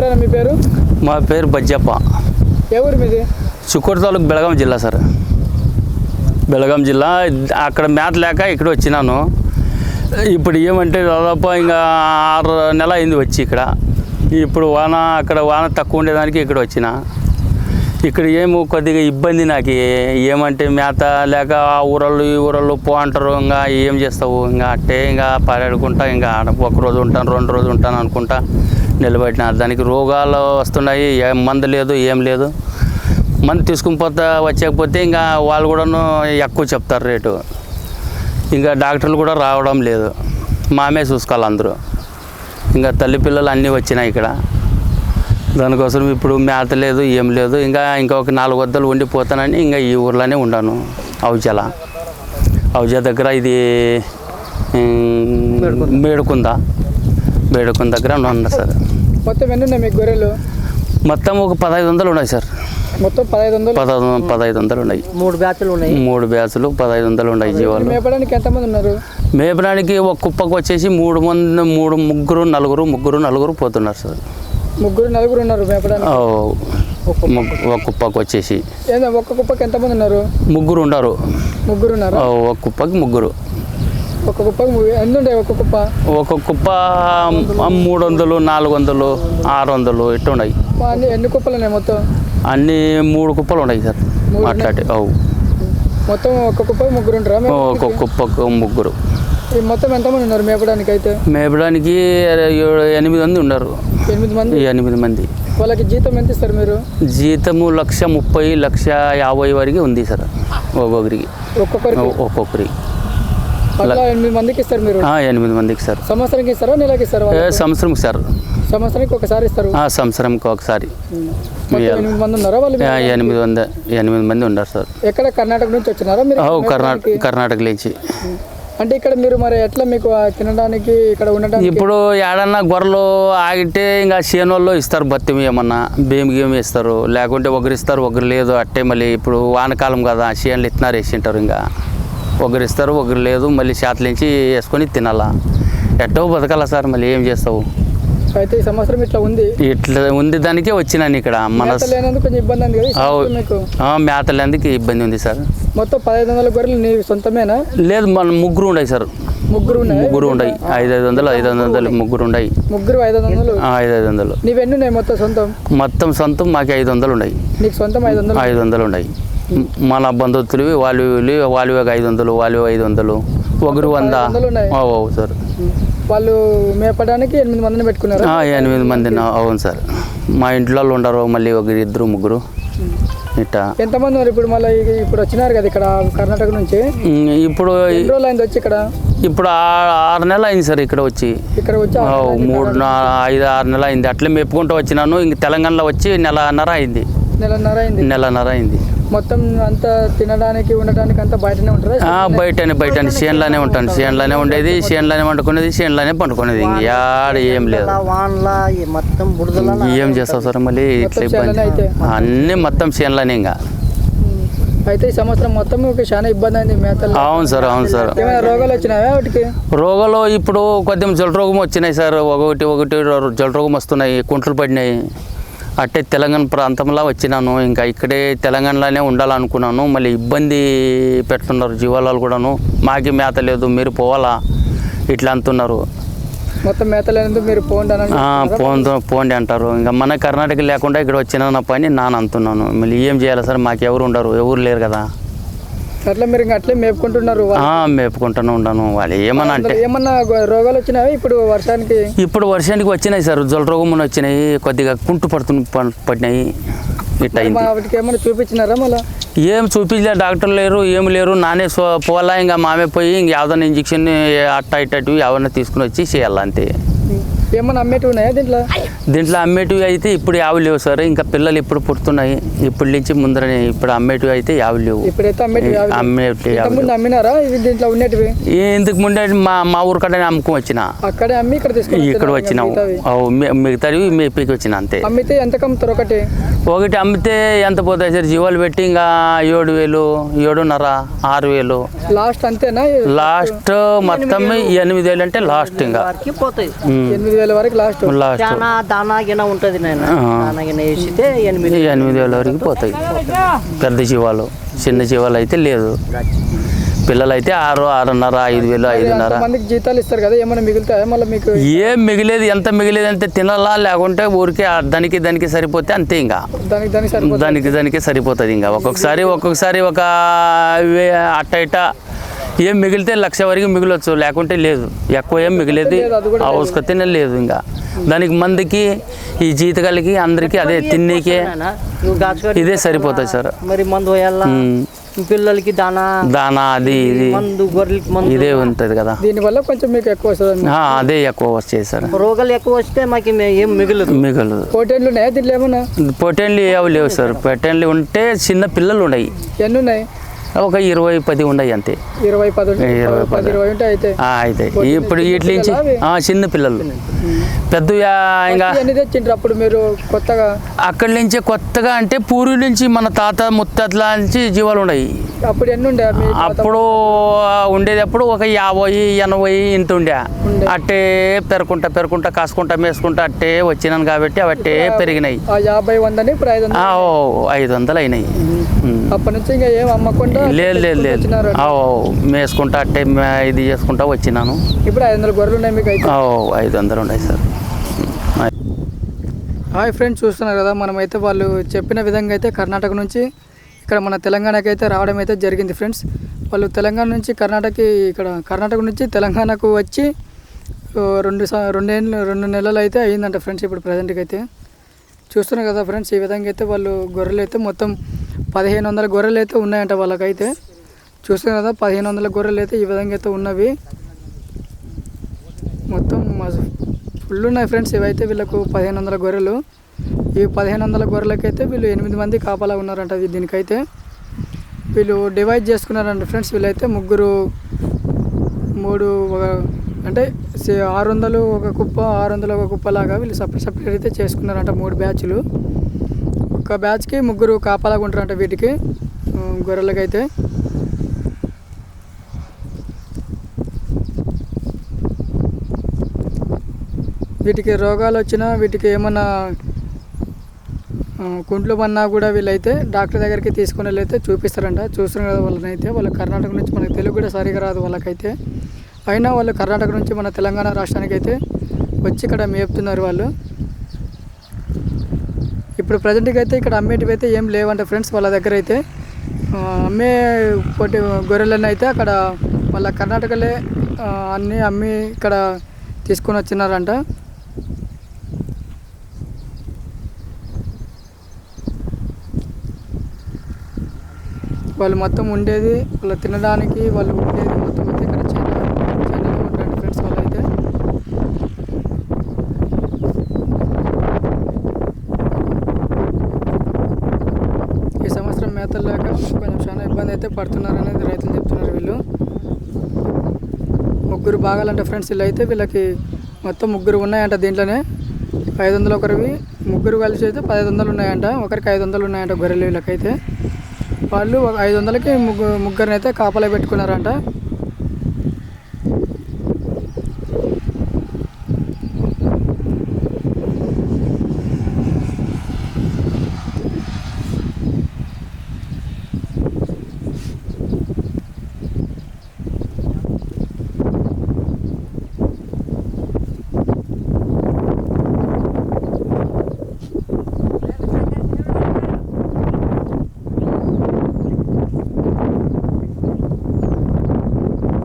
పేరేనా మీ పేరు? మా పేరు బజ్జప్ప. ఊరు మీది? చుక్కూరు తాలూకు బెళగాం జిల్లా సార్. బెళగాం జిల్లా. అక్కడ మేత లేక ఇక్కడ వచ్చినాను. ఇప్పుడు ఏమంటే దాదాపు ఇంకా ఆరు నెల అయింది వచ్చి ఇక్కడ. ఇప్పుడు వాన అక్కడ వాన తక్కువ ఉండేదానికి ఇక్కడ వచ్చిన. ఇక్కడ ఏమో కొద్దిగా ఇబ్బంది నాకు. ఏమంటే మేత లేక ఆ ఊరళ్ళు ఈ ఊరళ్ళు పో అంటారు. ఇంకా ఏం చేస్తావు? ఇంకా అట్టే ఇంకా పడాడుకుంటా ఇంకా ఒక రోజు ఉంటాను రెండు రోజులు ఉంటాను అనుకుంటా. నిలబెట్టిన దానికి రోగాలు వస్తున్నాయి ఏం మందు లేదు ఏం లేదు. మందు తీసుకుని పోతా వచ్చకపోతే ఇంకా వాళ్ళు కూడాను ఎక్కువ చెప్తారు రేటు. ఇంకా డాక్టర్లు కూడా రావడం లేదు. మామే చూసుకోవాలి అందరూ. ఇంకా తల్లి పిల్లలు అన్నీ వచ్చినాయి ఇక్కడ. దానికోసం ఇప్పుడు మేత లేదు ఏం లేదు. ఇంకా ఇంకొక నాలుగు వద్దలు ఉండిపోతానని ఇంకా ఈ ఊర్లోనే ఉన్నాను ఔజల. ఔజ దగ్గర ఇది మేడుకుంద. మేడుకుంద. దగ్గర ఉన్నా సార్. మొత్తం ఎన్ని ఉన్నాయి మీకు గొర్రెలు? మొత్తం ఒక పదహైదు వందలు ఉన్నాయి సార్. మొత్తం పదహైదు వందలు? పదహైదు పదహైదు వందలు ఉన్నాయి. మూడు బ్యాచ్లు ఉన్నాయి. మూడు బ్యాచ్లు పదహైదు వందలు ఉన్నాయి జీవాలు. మేపడానికి ఎంతమంది ఉన్నారు? మేపడానికి ఒక కుప్పకు వచ్చేసి మూడు మంది మూడు ముగ్గురు నలుగురు ముగ్గురు నలుగురు పోతున్నారు సార్. ముగ్గురు నలుగురు ఉన్నారు మేపడానికి? ఒక కుప్పకు వచ్చేసి. ఏందో ఒక్క కుప్పకి ఎంతమంది ఉన్నారు? ముగ్గురు ఉండరు. ముగ్గురు ఉన్నారు? ఒక కుప్పకి ముగ్గురు. ము- ఎన్ని ఉంటాయి ఒక్క కుప్ప? ఒక కుప్ప మూడు వందలు నాలుగు వందలు ఆరు వందలు ఇట్టు ఉన్నాయి అన్ని ఎన్ని కుప్పలు ఉన్నాయి మొత్తం? అన్ని మూడు కుప్పలు ఉన్నాయి సార్. అట్లాంటి ఓ మొత్తం ఒక్క కుప్పకి ముగ్గురు ఉంటారా? ఒక? కుప్పకు ముగ్గురు. మొత్తం ఎంతమంది ఉన్నారు మేపడానికి అయితే మేపడానికి ఎనిమిది మంది ఉన్నారు. ఎనిమిది మంది? ఎనిమిది మంది. వాళ్ళకి జీతం ఎంత ఇస్తారు మీరు? జీతము లక్ష ముప్పై లక్ష యాభై వరకు ఉంది సార్. ఒక్కొక్కరికి. ఒక్కొక్కరికి? ఒక్కొక్కరికి. ఎనిమిది మందికి ఇస్తారు మీరు? ఎనిమిది మందికి సార్. సంవత్సరానికి ఇస్తారా నెలకి ఇస్తారా? సంవత్సరం సార్. సంవత్సరానికి ఒకసారి ఇస్తారు? ఆ సంవత్సరంకి ఒకసారి. ఎనిమిది మంది ఉన్నారా వాళ్ళు ఎనిమిది వంద ఎనిమిది మంది ఉన్నారు సార్. ఎక్కడ కర్ణాటక నుంచి వచ్చినారా మీరు? కర్ణాటక కర్ణాటక నుంచి. అంటే ఇక్కడ మీరు మరి ఎట్లా మీకు తినడానికి ఇక్కడ ఉండడానికి? ఇప్పుడు ఏడన్నా గొర్రెలు ఆగితే ఇంకా చేనుల్లో ఇస్తారు బత్తి ఏమన్నా బియ్యం గియ్యం ఇస్తారు. లేకుంటే ఒకరు ఇస్తారు ఒకరు లేదు. అట్టే మళ్ళీ ఇప్పుడు వానకాలం కదా చేనులు ఇత్తనారు వేసింటారు ఇంకా. ఒకరు ఇస్తారు ఒకరు లేదు మళ్ళీ చేతలించి వేసుకొని తినాలా? ఎట్టో బతకాలా సార్ మళ్ళీ ఏం చేస్తావు? అయితే ఈ సంవత్సరం ఇట్లా ఉంది. ఇట్లా ఉంది దానికే వచ్చినాను ఇక్కడ మన మేత లేనందుకు ఇబ్బంది ఉంది సార్. మొత్తం పదహైదు వందల గొర్రెలు నీ సొంతమేనా? లేదు మన ముగ్గురు ఉన్నాయి సార్. ముగ్గురు ఉన్నాయి? ముగ్గురు ఉన్నాయి ఐదు ఐదు వందలు ఐదు ఐదు వందలు ముగ్గురు ఉన్నాయి ముగ్గురు ఐదు వందలు ఐదు ఐదు వందలు. నీవెన్ని ఉన్నాయి మొత్తం సొంతం? మొత్తం సొంతం మాకు ఐదు వందలు ఉన్నాయి నీకు సొంతం ఐదు వందలు? ఐదు వందలు ఉన్నాయి మన బంధువులు వాళ్ళు వీళ్ళు ఒక ఐదు వందలు వాళ్ళు ఐదు వందలు ఒకరు వంద. సార్. వాళ్ళు మేపడానికి ఎనిమిది మందిని పెట్టుకున్నారు? ఎనిమిది మంది నా- అవును సార్. మా ఇంట్లో ఉండరు మళ్ళీ ఒకరు ఇద్దరు ముగ్గురు. ఇట్టా. ఎంతమంది ఇప్పుడు మళ్ళీ ఇప్పుడు వచ్చినారు కదా ఇక్కడ కర్ణాటక నుంచి? ఇప్పుడు రోజులు అయింది వచ్చి ఇక్కడ? ఇప్పుడు ఆ- ఆరు నెలలు అయింది సార్ ఇక్కడ వచ్చి. ఇక్కడ వచ్చి మూడు ఐదు ఆరు నెలలు అయింది. అట్లే మెప్పుకుంటూ వచ్చినాను ఇంక తెలంగాణలో వచ్చి నెలన్నర అయింది. నెలన్నర అయింది. నెలన్నర అయింది. మొత్తం అంతా తినడానికి ఉండడానికి అంతా బయటనే ఉంటారా ఆ, బయటనే బయటనే. చేనులోనే ఉంటాను. చేనులోనే ఉండేది చేనులోనే వండుకునేది చేనులోనే పండుకునేది. యాడ ఏం లేదు. మొత్తం ఏం చేస్తావు సార్ మళ్ళీ? ఇట్లా ఇబ్బంది. అన్నీ మొత్తం చేనులోనే ఇంకా. అయితే ఈ సంవత్సరం మొత్తం చాలా ఇబ్బంది అయింది మేతలు అవును సార్ అవును సార్. ఏమైనా రోగాలు వచ్చినాయా వాటికి? రోగాలు ఇప్పుడు కొద్దిగా జల రోగం వచ్చినాయి సార్. ఒకటి ఒకటి జల రోగం వస్తున్నాయి కుంట్లు పడినాయి. అట్టే తెలంగాణ ప్రాంతంలో వచ్చినాను. ఇంకా ఇక్కడే తెలంగాణలోనే ఉండాలనుకున్నాను. మళ్ళీ ఇబ్బంది పెడుతున్నారు జీవాలు కూడాను. మాకి మేత లేదు మీరు పోవాలా? ఇట్లా అంటున్నారు. మొత్తం మేత లేనందుకు మీరు పోండి పోండి అంటారు. ఇంకా మన కర్ణాటక లేకుండా ఇక్కడ వచ్చిన పని నాన్న అంటున్నాను. మళ్ళీ ఏం చేయాలి సార్? మాకు ఎవరు ఉండరు ఎవరు లేరు కదా. అట్లా మీరు అట్లే మేపుకుంటున్నారు మేపుకుంటూనే ఉన్నాను. వాళ్ళు ఏమన్నా అంటే ఏమన్నా రోగాలు వచ్చినాయా ఇప్పుడు వర్షానికి? ఇప్పుడు వర్షానికి వచ్చినాయి సార్. జల రోగములు వచ్చినాయి. కొద్దిగా కుంటు పడుతు పడినాయి ఇట్ట వాటికి ఏమన్నా చూపించినారా మళ్ళీ? ఏం చూపించలే. డాక్టర్ లేరు ఏం లేరు. నానే సో పోవాలా ఇంకా మామే పోయి ఇంక యావదన్న ఇంజక్షన్ అట్ట ఇట్టటివి ఎవరన్నా తీసుకుని వచ్చి చేయాలి అంతే. ఏమన్నా అమ్మేటివి ఉన్నాయా దీంట్లో? దీంట్లో అమ్మేటివి అయితే ఇప్పుడు యావి లేవు సార్. ఇంకా పిల్లలు ఇప్పుడు పుడుతున్నాయి. ఇప్పటి నుంచి ముందరనే ఇప్పుడు అమ్మేటివి అయితే యావి లేవు. ఇప్పుడైతే అమ్మేటివి. అమ్మేటివి ఇంతకుముందు అమ్మినారా? ఇవి దీంట్లో ఉండేటివి? ముందే మా మా ఊరు కడనే అమ్ముకొని వచ్చిన. అక్కడే అమ్మి ఇక్కడ తీసుకుని ఇక్కడ వచ్చినావు మిగతావి. మేపీకి వచ్చిన అంతే. అమ్మితే ఎంత కమ్ముతారు ఒకటి? ఒకటి అమ్మితే ఎంత పోతాయి సార్? జీవాలు పెట్టి ఇంకా ఏడు వేలు ఏడున్నర ఆరు వేలు. లాస్ట్ అంతేనా? లాస్ట్ మొత్తం ఎనిమిది వేలు అంటే లాస్ట్ ఇంకా. ఎనిమిది వేల వరకు లాస్ట్. లాస్ట్. చాలా దానా గిన ఉంటుంది నాయన. ఆ. దానా గిన వేసితే ఎనిమిది. ఎనిమిది వేల వరకు పోతాయి. పెద్ద జీవాలు చిన్న జీవాలు అయితే లేదు. పిల్లలు అయితే ఆరు ఆరున్నర ఐదు వేలు ఐదున్నర. మందికి జీతాలు ఇస్తారు కదా ఏమైనా మిగులుతాయా? మళ్ళీ మీకు ఏం మిగిలేదు ఎంత మిగిలేదు అంటే తినాలా లేకుంటే ఊరికే దానికి దానికి సరిపోతే అంతే ఇంకా. దానికి దానికి సరిపోతుంది దానికి దానికి సరిపోతుంది ఇంకా. ఒక్కొక్కసారి ఒక్కొక్కసారి ఒక అట్ట ఇట్ట ఏం మిగిలితే లక్ష వరకు మిగిలొచ్చు లేకుంటే లేదు. ఎక్కువ ఏం మిగిలేదు అవసరతనే లేదు. ఇంకా. దానికి మందికి ఈ జీతగాలకి అందరికీ అదే తిన్నీకే ఇదే సరిపోతుంది సార్. మరి మందు. పిల్లలకి దానా? దానా అది ఇది. మందు గొర్రెలకి మందు ఇదే ఉంటుంది కదా. దీనివల్ల కొంచెం మీకు ఎక్కువ వస్తుంది ఆ, అదే ఎక్కువ వచ్చేది సార్. రోగాలు ఎక్కువ వస్తే మాకు ఏం మిగలదు. మిగలదు. ఏమన్నా? పొటేన్లు ఏవి లేవు సార్. పొటేన్లు ఉంటే చిన్న పిల్లలు ఉన్నాయి ఎన్ని ఉన్నాయి? ఒక ఇరవై పది ఉన్నాయి అంతే. ఇరవై పది. ఇరవై పది అయితే ఇప్పుడు వీటి నుంచి చిన్న పిల్లలు పెద్ద ఇంకా అప్పుడు మీరు కొత్తగా? అక్కడి నుంచి కొత్తగా అంటే పూర్వీ నుంచి మన తాత ముత్తాతల నుంచి జీవాలు ఉన్నాయి. అప్పుడు ఎన్ని ఉండే? అప్పుడు ఉండేది అప్పుడు ఒక యాభై ఎనభై ఇంత ఉండే. అట్టే పెరుకుంటా పెరుకుంటా కాసుకుంటా మేసుకుంటా అట్టే వచ్చినాను కాబట్టి అవి అట్టే పెరిగినాయి. యాభై వందని ఐదు వందలు అయినాయి. అప్పటి నుంచి ఇంకా ఏం అమ్మకుండా లేదు లేదు లేదు. మేసుకుంటా అట్టే ఇది చేసుకుంటా వచ్చినాను. ఇప్పుడు ఐదు వందల గొర్రెలు ఉన్నాయి మీకు ఐదు వందలు ఉన్నాయి సార్. హాయ్ ఫ్రెండ్స్ చూస్తున్నారు కదా మనమైతే వాళ్ళు చెప్పిన విధంగా అయితే కర్ణాటక నుంచి ఇక్కడ మన తెలంగాణకి అయితే రావడం అయితే జరిగింది ఫ్రెండ్స్. వాళ్ళు తెలంగాణ నుంచి కర్ణాటకకి ఇక్కడ కర్ణాటక నుంచి తెలంగాణకు వచ్చి రెండు రెండేళ్ళు రెండు నెలలు అయితే అయ్యిందంట ఫ్రెండ్స్ ఇప్పుడు ప్రజెంట్కి అయితే. చూస్తున్నారు కదా ఫ్రెండ్స్ ఈ విధంగా అయితే వాళ్ళు గొర్రెలు అయితే మొత్తం పదిహేను వందల గొర్రెలు అయితే ఉన్నాయంట వాళ్ళకైతే. చూస్తున్నారు కదా పదిహేను వందల గొర్రెలు అయితే ఈ విధంగా అయితే ఉన్నవి. మొత్తం ఫుల్ ఉన్నాయి ఫ్రెండ్స్ ఇవైతే వీళ్ళకు పదిహేను వందల గొర్రెలు. ఈ పదిహేను వందల గొర్రెలకైతే వీళ్ళు ఎనిమిది మంది కాపలా ఉన్నారంట దీనికైతే. వీళ్ళు డివైడ్ చేసుకున్నారంట ఫ్రెండ్స్ వీళ్ళైతే ముగ్గురు మూడు ఒక అంటే సే- ఆరు వందలు ఒక కుప్ప ఆరు వందలు ఒక కుప్పలాగా వీళ్ళు సపరేట్ సపరేట్ అయితే చేసుకున్నారంట మూడు బ్యాచ్లు. ఒక బ్యాచ్కి ముగ్గురు కాపలాగా ఉంటారంట వీటికి గొర్రెలకైతే. వీటికి రోగాలు వచ్చినా వీటికి ఏమన్నా కుంట్లు పన్నా కూడా వీళ్ళైతే డాక్టర్ దగ్గరికి తీసుకుని వెళ్ళైతే చూపిస్తారంట. చూస్తున్నారు కదా వాళ్ళనైతే వాళ్ళు కర్ణాటక నుంచి మనకు తెలుగు కూడా సరిగా రాదు వాళ్ళకైతే. అయినా వాళ్ళు కర్ణాటక నుంచి మన తెలంగాణ రాష్ట్రానికి అయితే వచ్చి ఇక్కడ మేపుతున్నారు వాళ్ళు. ఇప్పుడు ప్రజెంట్కి అయితే ఇక్కడ అమ్మేటివి అయితే ఏం లేవంట ఫ్రెండ్స్ వాళ్ళ దగ్గర అయితే. అమ్మే పొట్టి గొర్రెలను అయితే అక్కడ వాళ్ళ కర్ణాటకలే అన్నీ అమ్మి ఇక్కడ తీసుకొని వచ్చినారంట. వాళ్ళు మొత్తం ఉండేది వాళ్ళు తినడానికి వాళ్ళు ఉండేది మొత్తం అయితే ఇక్కడ చైనా చైనాలో ఉంటారు ఫ్రెండ్స్ వాళ్ళైతే ఈ సంవత్సరం లేక కొంచెం చాలా ఇబ్బంది అయితే పడుతున్నారు అనేది రైతులు చెప్తున్నారు వీళ్ళు. ముగ్గురు భాగాలంట ఫ్రెండ్స్ వీళ్ళు అయితే వీళ్ళకి మొత్తం ముగ్గురు ఉన్నాయంట దీంట్లోనే. ఐదు వందలు ఒకరివి ముగ్గురు కలిసి అయితే పదహైదు వందలు ఉన్నాయంట ఒకరికి ఐదు వందలు ఉన్నాయంట గొర్రెలు వీళ్ళకైతే. వాళ్ళు ఒక ఐదు వందలకి ముగ్గురు ముగ్గురిని అయితే కాపలా పెట్టుకున్నారంట.